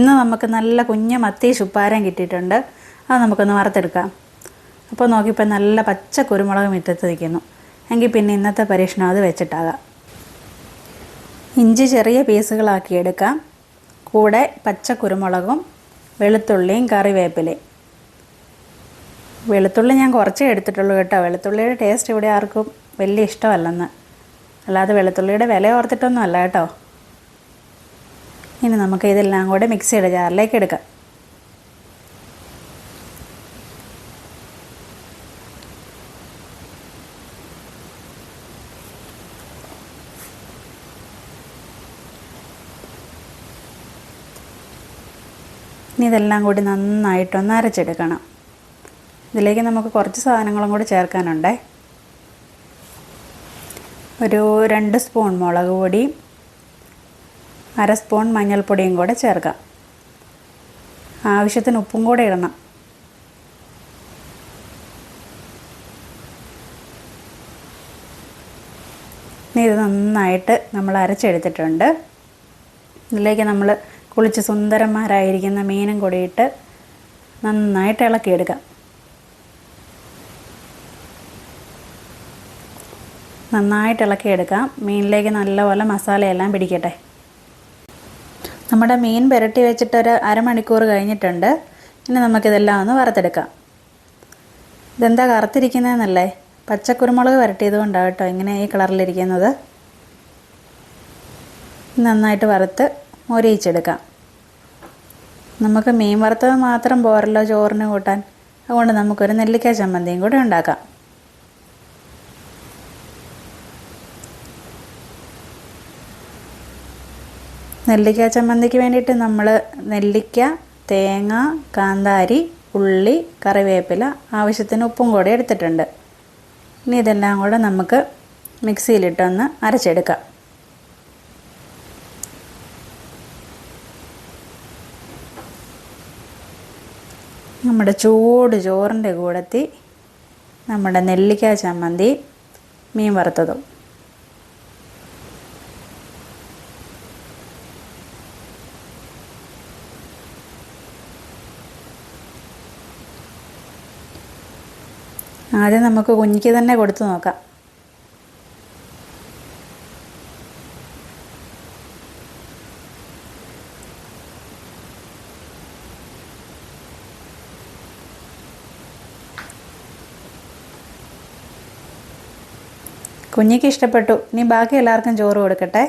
ഇന്ന് നമുക്ക് നല്ല കുഞ്ഞ മത്തി ശുപ്പാരം കിട്ടിയിട്ടുണ്ട്. അത് നമുക്കൊന്ന് വറുത്തെടുക്കാം. അപ്പോൾ നോക്കിയപ്പോൾ നല്ല പച്ച കുരുമുളക് മുറ്റത്ത് നിൽക്കുന്നു. എങ്കിൽ പിന്നെ ഇന്നത്തെ പരീക്ഷണം അത് വെച്ചിട്ടാകാം. ഇഞ്ചി ചെറിയ പീസുകളാക്കി എടുക്കാം. കൂടെ പച്ച കുരുമുളകും വെളുത്തുള്ളിയും കറിവേപ്പിലയും. വെളുത്തുള്ളി ഞാൻ കുറച്ചേ എടുത്തിട്ടുള്ളൂ കേട്ടോ. വെളുത്തുള്ളിയുടെ ടേസ്റ്റ് ഇവിടെ ആർക്കും വലിയ ഇഷ്ടമല്ലെന്ന്. അല്ലാതെ വെളുത്തുള്ളിയുടെ വില ഓർത്തിട്ടൊന്നും അല്ല കേട്ടോ. ഇനി നമുക്ക് ഇതെല്ലാം കൂടെ മിക്സിയുടെ ജാറിലേക്ക് എടുക്കാം. ഇനി ഇതെല്ലാം കൂടി നന്നായിട്ടൊന്ന് അരച്ചെടുക്കണം. ഇതിലേക്ക് നമുക്ക് കുറച്ച് സാധനങ്ങളും കൂടി ചേർക്കാനുണ്ടേ. ഒരു രണ്ട് സ്പൂൺ മുളക് പൊടിയും അര സ്പൂൺ മഞ്ഞൾപ്പൊടിയും കൂടെ ചേർക്കാം. ആവശ്യത്തിന് ഉപ്പും കൂടെ ഇടണം. ഇനി ഇത് നന്നായിട്ട് നമ്മൾ അരച്ചെടുത്തിട്ടുണ്ട്. ഇതിലേക്ക് നമ്മൾ കുളിച്ച് സുന്ദരന്മാരായിരിക്കുന്ന മീനും കൂടി ഇട്ട് നന്നായിട്ട് ഇളക്കിയെടുക്കാം. നന്നായിട്ട് ഇളക്കിയെടുക്കാം. മീനിലേക്ക് നല്ലപോലെ മസാലയെല്ലാം പിടിക്കട്ടെ. നമ്മുടെ മീൻ പുരട്ടി വെച്ചിട്ടൊരു അരമണിക്കൂർ കഴിഞ്ഞിട്ടുണ്ട്. ഇനി നമുക്കിതെല്ലാം ഒന്ന് വറുത്തെടുക്കാം. ഇതെന്താ കറുത്തിരിക്കുന്നതെന്നല്ലേ? പച്ചക്കുരുമുളക് വരട്ടിയത് കൊണ്ടാണ് കേട്ടോ ഇങ്ങനെ ഈ കളറിലിരിക്കുന്നത്. നന്നായിട്ട് വറുത്ത് മൊരയിച്ചെടുക്കാം. നമുക്ക് മീൻ വറുത്തത് മാത്രം പോരല്ലോ ചോറിന് കൂട്ടാൻ. അതുകൊണ്ട് നമുക്കൊരു നെല്ലിക്ക ചമ്മന്തിയും കൂടെ ഉണ്ടാക്കാം. നെല്ലിക്ക ചമ്മന്തിക്ക് വേണ്ടിയിട്ട് നമ്മൾ നെല്ലിക്ക തേങ്ങ കാന്താരി ഉള്ളി കറിവേപ്പില ആവശ്യത്തിന് ഉപ്പും കൂടി എടുത്തിട്ടുണ്ട്. ഇനി ഇതെല്ലാം കൂടെ നമുക്ക് മിക്സിയിലിട്ടൊന്ന് അരച്ചെടുക്കാം. നമ്മുടെ ചൂട് ചോറിന്റെ കൂടത്തി നമ്മുടെ നെല്ലിക്ക ചമ്മന്തി മീൻ വറുത്തതും. ആദ്യം നമുക്ക് കുഞ്ഞിക്ക് തന്നെ കൊടുത്തു നോക്കാം. കുഞ്ഞിക്ക് ഇഷ്ടപ്പെട്ടു. ഇനി ബാക്കി എല്ലാവർക്കും ചോറ് കൊടുക്കട്ടെ.